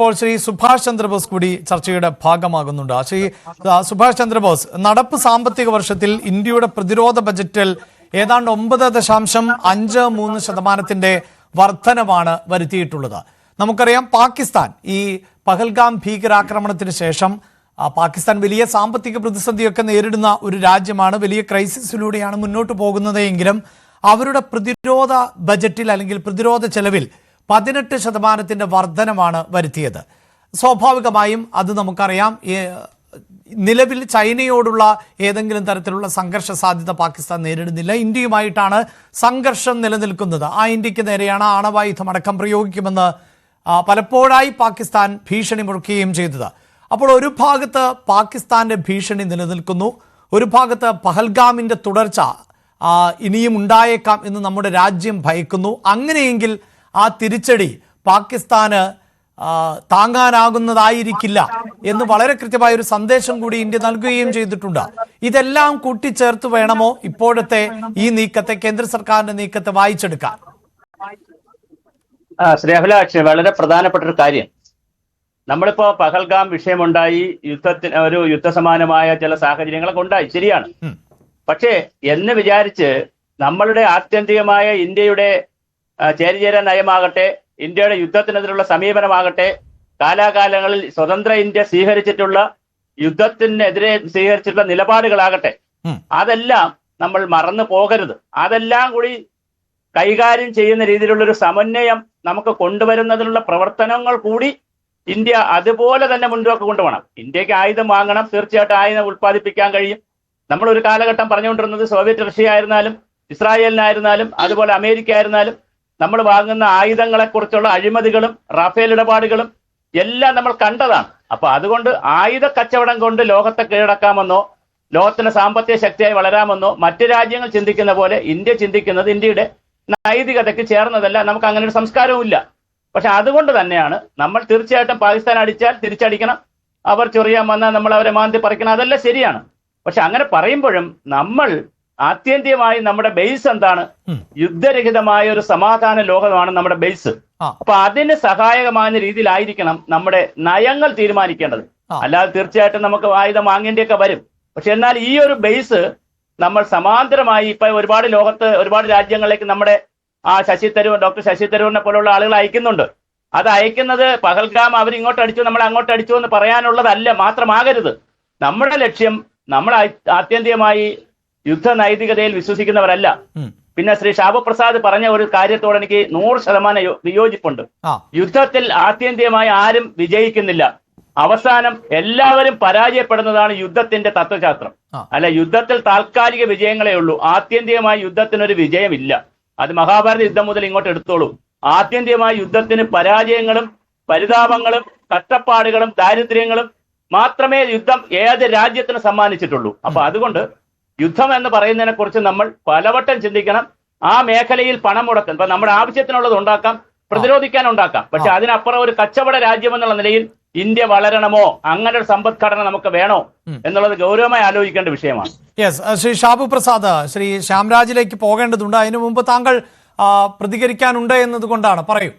ഇപ്പോൾ ശ്രീ സുഭാഷ് ചന്ദ്രബോസ് കൂടി ചർച്ചയുടെ ഭാഗമാകുന്നുണ്ട്. ശ്രീ സുഭാഷ് ചന്ദ്രബോസ് നടപ്പ് സാമ്പത്തിക വർഷത്തിൽ ഇന്ത്യയുടെ പ്രതിരോധ ബജറ്റിൽ ഏതാണ്ട് ഒമ്പത് ദശാംശം അഞ്ച് മൂന്ന് ശതമാനത്തിന്റെ വർധനമാണ് വരുത്തിയിട്ടുള്ളത്. നമുക്കറിയാം പാകിസ്ഥാൻ ഈ പഹൽഗാം ഭീകരാക്രമണത്തിന് ശേഷം പാകിസ്ഥാൻ വലിയ സാമ്പത്തിക പ്രതിസന്ധിയൊക്കെ നേരിടുന്ന ഒരു രാജ്യമാണ് വലിയ ക്രൈസിസിലൂടെയാണ് മുന്നോട്ട് പോകുന്നത് അവരുടെ പ്രതിരോധ ബജറ്റിൽ അല്ലെങ്കിൽ പ്രതിരോധ ചെലവിൽ പതിനെട്ട് ശതമാനത്തിന്റെ വർധനമാണ് വരുത്തിയത്. സ്വാഭാവികമായും അത് നമുക്കറിയാം നിലവിൽ ചൈനയോടുള്ള ഏതെങ്കിലും തരത്തിലുള്ള സംഘർഷ സാധ്യത പാകിസ്ഥാൻ നേരിടുന്നില്ല. ഇന്ത്യയുമായിട്ടാണ് സംഘർഷം നിലനിൽക്കുന്നത്. ആ ഇന്ത്യയ്ക്ക് നേരെയാണ് ആണവായുധം അടക്കം പ്രയോഗിക്കുമെന്ന് പലപ്പോഴായി പാകിസ്ഥാൻ ഭീഷണി മുഴക്കുകയും ചെയ്തത്. അപ്പോൾ ഒരു ഭാഗത്ത് പാകിസ്ഥാന്റെ ഭീഷണി നിലനിൽക്കുന്നു ഒരു ഭാഗത്ത് പഹൽഗാമിന്റെ തുടർച്ച ഇനിയും ഉണ്ടായേക്കാം എന്ന് നമ്മുടെ രാജ്യം ഭയക്കുന്നു. അങ്ങനെയെങ്കിൽ ആ തിരിച്ചടി പാകിസ്ഥാന് താങ്ങാനാകുന്നതായിരിക്കില്ല എന്ന് വളരെ കൃത്യമായ ഒരു സന്ദേശം കൂടി ഇന്ത്യ നൽകുകയും ചെയ്തിട്ടുണ്ട്. ഇതെല്ലാം കൂട്ടിച്ചേർത്ത് വേണമോ ഇപ്പോഴത്തെ ഈ നീക്കത്തെ കേന്ദ്ര സർക്കാരിന്റെ നീക്കത്തെ വായിച്ചെടുക്കാൻ? ആ ശ്രീ അഭിലാഷ് വളരെ പ്രധാനപ്പെട്ട ഒരു കാര്യം. നമ്മളിപ്പോ പഹൽഗാം വിഷയമുണ്ടായി യുദ്ധത്തിന് ഒരു യുദ്ധസമാനമായ ചില സാഹചര്യങ്ങളൊക്കെ ഉണ്ടായി. ശരിയാണ്. പക്ഷേ എന്ന് വിചാരിച്ച് നമ്മളുടെ ആത്യന്തികമായ ഇന്ത്യയുടെ ചേരിചേര നയമാകട്ടെ ഇന്ത്യയുടെ യുദ്ധത്തിനെതിരുള്ള സമീപനമാകട്ടെ കാലാകാലങ്ങളിൽ സ്വതന്ത്ര ഇന്ത്യ സ്വീകരിച്ചിട്ടുള്ള യുദ്ധത്തിനെതിരെ സ്വീകരിച്ചിട്ടുള്ള നിലപാടുകളാകട്ടെ. അതെല്ലാം നമ്മൾ മറന്നു പോകരുത്. അതെല്ലാം കൂടി കൈകാര്യം ചെയ്യുന്ന രീതിയിലുള്ള ഒരു സമന്വയം നമുക്ക് കൊണ്ടുവരുന്നതിനുള്ള പ്രവർത്തനങ്ങൾ കൂടി ഇന്ത്യ അതുപോലെ തന്നെ മുൻപോക്ക് കൊണ്ടുപോകണം. ഇന്ത്യയ്ക്ക് ആയുധം വാങ്ങണം തീർച്ചയായിട്ടും ആയുധം ഉത്പാദിപ്പിക്കാൻ കഴിയും. നമ്മൾ ഒരു കാലഘട്ടം പറഞ്ഞുകൊണ്ടിരുന്നത് സോവിയറ്റ് റഷ്യ ആയിരുന്നാലും ഇസ്രായേലിനായിരുന്നാലും അതുപോലെ അമേരിക്ക ആയിരുന്നാലും നമ്മൾ വാങ്ങുന്ന ആയുധങ്ങളെ കുറിച്ചുള്ള അഴിമതികളും റാഫേൽ ഇടപാടുകളും എല്ലാം നമ്മൾ കണ്ടതാണ്. അപ്പൊ അതുകൊണ്ട് ആയുധ കച്ചവടം കൊണ്ട് ലോകത്തെ കീഴടക്കാമെന്നോ ലോകത്തിന്റെ സാമ്പത്തിക ശക്തിയായി വളരാമെന്നോ മറ്റു രാജ്യങ്ങൾ ചിന്തിക്കുന്ന പോലെ ഇന്ത്യ ചിന്തിക്കുന്നത് ഇന്ത്യയുടെ നൈതികതയ്ക്ക് ചേർന്നതല്ല നമുക്ക് അങ്ങനെ ഒരു സംസ്കാരവും ഇല്ല. പക്ഷെ അതുകൊണ്ട് തന്നെയാണ് നമ്മൾ തീർച്ചയായിട്ടും പാകിസ്ഥാൻ അടിച്ചാൽ തിരിച്ചടിക്കണം അവർ ചൊറിയാൻ വന്നാൽ നമ്മൾ അവരെ മാന്തി പറിക്കണം അതെല്ലാം ശരിയാണ്. പക്ഷെ അങ്ങനെ പറയുമ്പോഴും നമ്മൾ ആത്യന്തികമായി നമ്മുടെ ബേസ് എന്താണ്? യുദ്ധരഹിതമായ ഒരു സമാധാന ലോകമാണ് നമ്മുടെ ബേസ്. അപ്പൊ അതിന് സഹായകമായ രീതിയിലായിരിക്കണം നമ്മുടെ നയങ്ങൾ തീരുമാനിക്കേണ്ടത്. അല്ലാതെ തീർച്ചയായിട്ടും നമുക്ക് ആയുധം വാങ്ങേണ്ടിയൊക്കെ വരും. പക്ഷെ എന്നാൽ ഈ ഒരു ബേസ് നമ്മൾ സമാന്തരമായി ഇപ്പൊ ഒരുപാട് ലോകത്ത് ഒരുപാട് രാജ്യങ്ങളിലേക്ക് നമ്മുടെ ആ ശശി തരൂർ ഡോക്ടർ ശശി തരൂരിനെ പോലുള്ള ആളുകൾ അയക്കുന്നുണ്ട്. അത് അയക്കുന്നത് പഹൽഗാം അവർ ഇങ്ങോട്ട് അടിച്ചു നമ്മൾ അങ്ങോട്ട് അടിച്ചു എന്ന് പറയാനുള്ളതല്ല മാത്രമാകരുത്. നമ്മുടെ ലക്ഷ്യം നമ്മൾ ആത്യന്തികമായി യുദ്ധ നൈതികതയിൽ വിശ്വസിക്കുന്നവരല്ല പിന്നെ ശ്രീ ശാബപ്രസാദ് പറഞ്ഞ ഒരു കാര്യത്തോട് എനിക്ക് നൂറ് ശതമാനം വിയോജിപ്പുണ്ട്. യുദ്ധത്തിൽ ആത്യന്തികമായി ആരും വിജയിക്കുന്നില്ല. അവസാനം എല്ലാവരും പരാജയപ്പെടുന്നതാണ് യുദ്ധത്തിന്റെ തത്വശാസ്ത്രം. അല്ല യുദ്ധത്തിൽ താൽക്കാലിക വിജയങ്ങളേ ഉള്ളൂ. ആത്യന്തികമായി യുദ്ധത്തിനൊരു വിജയമില്ല. അത് മഹാഭാരത യുദ്ധം മുതൽ ഇങ്ങോട്ട് എടുത്തോളൂ. ആത്യന്തികമായ യുദ്ധത്തിന് പരാജയങ്ങളും പരിതാപങ്ങളും കഷ്ടപ്പാടുകളും ദാരിദ്ര്യങ്ങളും മാത്രമേ യുദ്ധം ഏത് രാജ്യത്തിന് സമ്മാനിച്ചിട്ടുള്ളൂ. അപ്പൊ അതുകൊണ്ട് യുദ്ധം എന്ന് പറയുന്നതിനെ കുറിച്ച് നമ്മൾ പലവട്ടം ചിന്തിക്കണം. ആ മേഖലയിൽ പണം മുടക്കും. ഇപ്പൊ നമ്മുടെ ആവശ്യത്തിനുള്ളത് ഉണ്ടാക്കാം പ്രതിരോധിക്കാൻ ഉണ്ടാക്കാം. പക്ഷെ അതിനപ്പുറം ഒരു കച്ചവട രാജ്യം എന്നുള്ള നിലയിൽ ഇന്ത്യ വളരണമോ അങ്ങനെ ഒരു സമ്പദ്ഘടന നമുക്ക് വേണോ എന്നുള്ളത് ഗൗരവമായി ആലോചിക്കേണ്ട വിഷയമാണ്. യെസ് ശ്രീ ഷാബു പ്രസാദ് ശ്രീ ശ്യാംരാജിലേക്ക് പോകേണ്ടതുണ്ട്. അതിനു മുമ്പ് താങ്കൾ പ്രതികരിക്കാനുണ്ട് എന്നതുകൊണ്ടാണ്. പറയൂ.